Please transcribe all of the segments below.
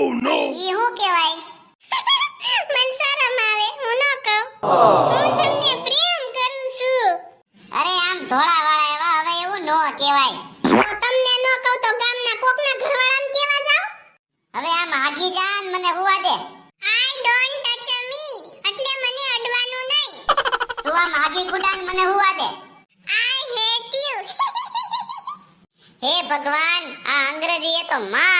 ઓ નો એ કહેવાય? મન શરમ આવે હું ન કહું. હું તમને પ્રેમ કરું છું. અરે આમ ધોળા વાળા એવા હવે એવું નો કહેવાય. હું તમને ન કહું તો ગામના કોકના ઘરવાળાને કેવા જાવ? હવે આમ હાગી જાન મને હોવા દે. આઈ ડોન્ટ ટચ મી એટલે મને અડવાનું નહીં. તું આમ હાગી ગુડાન મને હોવા દે. આઈ હેટ યુ હે ભગવાન આ અંગ્રેજી એ તો માં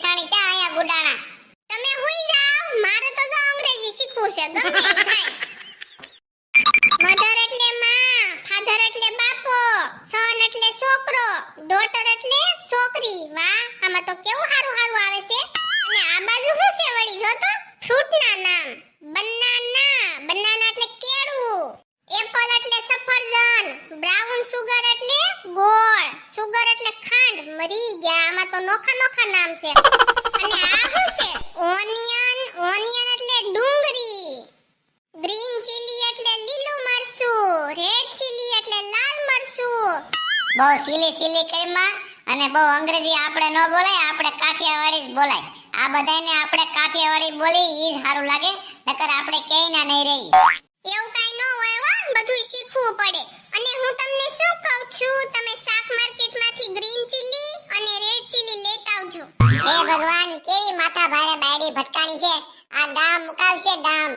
શેઠાણી ક્યાં અહીંયા ગુડાણા? તમે હુઈ જાવ મારે તો જો અંગ્રેજી શીખવું છે, ગમે એ થાય. મધર એટલે માં, ફાધર એટલે બાપો સન એટલે છોકરો ડોટર એટલે છોકરી. વાહ, આમાં તો કેવું હારું હારું આવે છે. અને આ બાજુ શું છે વળી, જો તો. ફ્રૂટના નામ. બનાના. બનાના એટલે કેળું. એપલ એટલે સફરજન. બ્રાઉન સુગર એટલે ગોળ. સુગર એટલે ખાંડ. મરી ગયા. નોખા નોખા નામ છે. અને આ શું છે? ઓનિયન ઓનિયન એટલે ડુંગળી. ગ્રીન ચીલી એટલે લીલું મરચું. રેડ ચીલી એટલે લાલ મરચું. બહુ સીલી સીલી કરીમાં અને બહુ અંગ્રેજી આપણે ન બોલાય, આપણે કાઠિયાવાડી જ બોલાય. આ બધાને આપણે કાઠિયાવાડી બોલી ઈ સારું લાગે, નકર આપણે ક્યાંય ના નહીં રહી એવું ગામ મુકાવશે ગામ